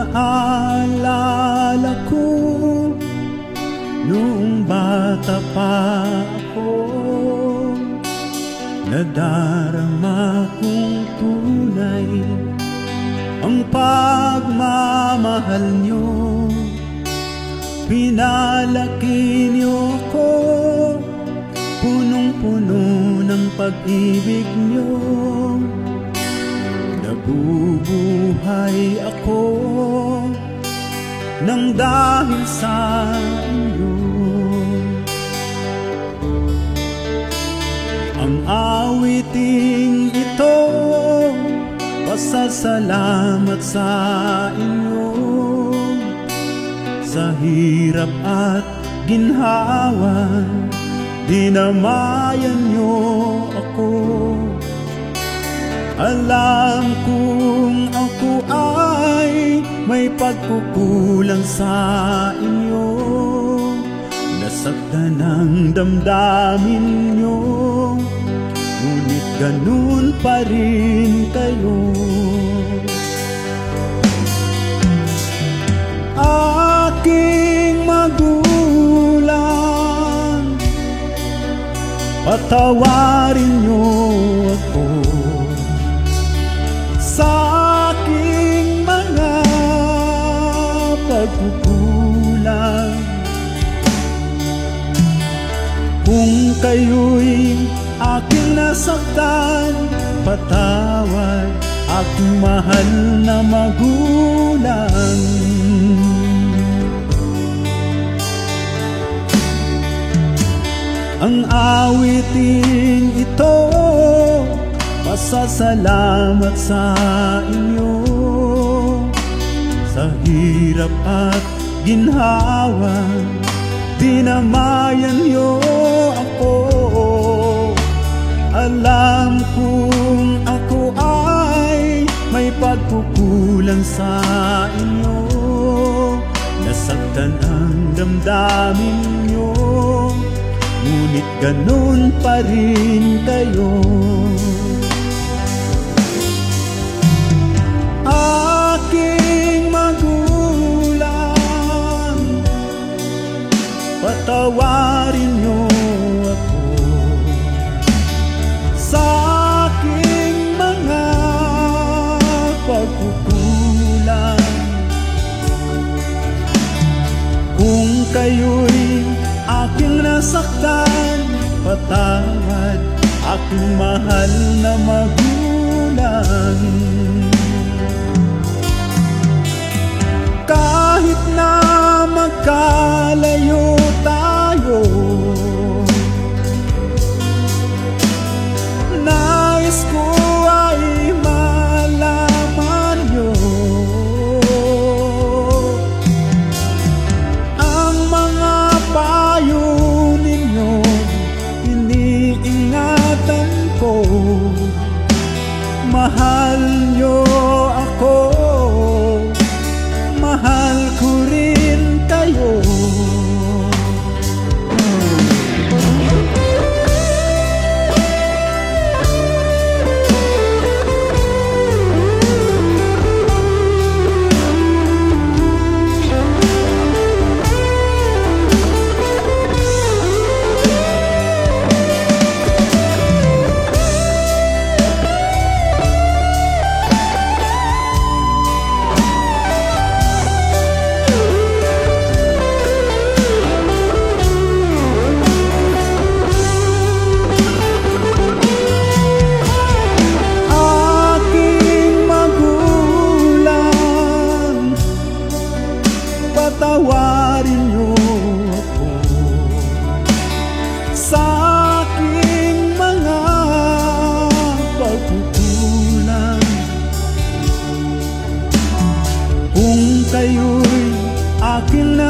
Naalala ko Noong bata pa ako Nadarama kong tunay Ang pagmamahal niyo. Pinalaki niyo ko Punong-puno ng pag-ibig niyo. Nabubuhay ako Nang dahil sa inyo. Ang awiting ito Pasasalamat sa inyo. Sa hirap at ginhawa Dinamayan niyo ako. Alam kong ako ay may pagkukulang sa inyo. Nasaktan ang damdamin nyo. Ngunit ganun pa rin kayo. Aking magulang Patawarin niyo ako. Sa Kung kayo'y aking nasaktan Patawad aking mahal na magulang. Ang awiting ito Pasasalamat sa inyo. Sa hirap at ginhawa Dinamayan niyo ako. Alam kong ako ay May pagkukulang sa inyo. Nasaktan ang damdamin niyo. Ngunit ganun pa rin kayo Patawad aking mahal na magulang. Kahit na magkalayo Mahal niyo ako. Mahal ko rin kayo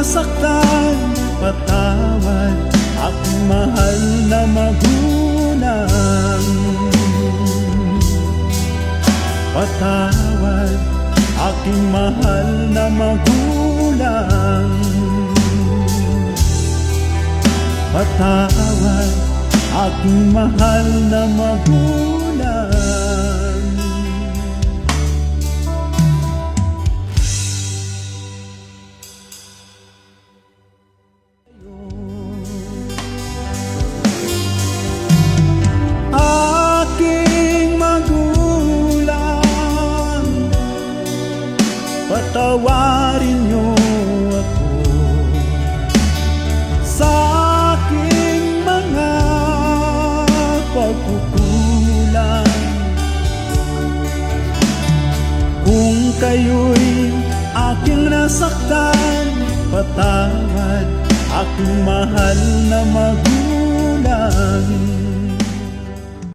nasaktan Patawad aking mahal na magulang. Patawad aking mahal na magulang. Patawad aking mahal na magulang kayo'y aking nasaktan Patawad aking mahal na magulang